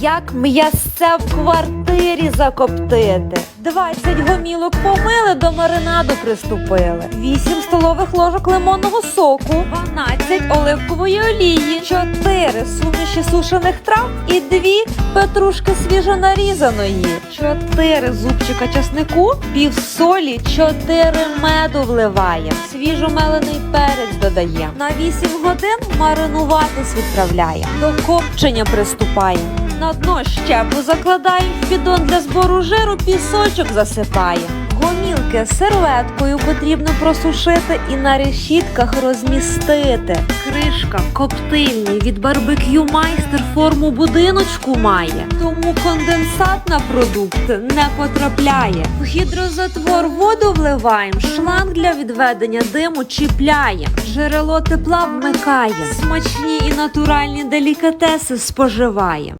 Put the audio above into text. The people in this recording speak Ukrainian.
Як м'ясце в квартирі закоптити? 20 гомілок помили, до маринаду приступили. 8 столових ложок лимонного соку, 12 оливкової олії, 4 суміші сушених трав і 2 петрушки свіжонарізаної, 4 зубчика часнику, пів солі, 4 меду вливаємо, свіжомелений перець додаємо. На 8 годин маринуватись відправляємо. До копчення приступаємо. На дно щепу закладаємо в піддон для збору жиру, пісочок засипаємо. Гомілки серветкою потрібно просушити і на решітках розмістити. Кришка коптильний від барбекю майстер форму будиночку має, тому конденсат на продукт не потрапляє. В гідрозатвор воду вливаємо, шланг для відведення диму чіпляємо, джерело тепла вмикаємо. Смачні і натуральні делікатеси споживаємо.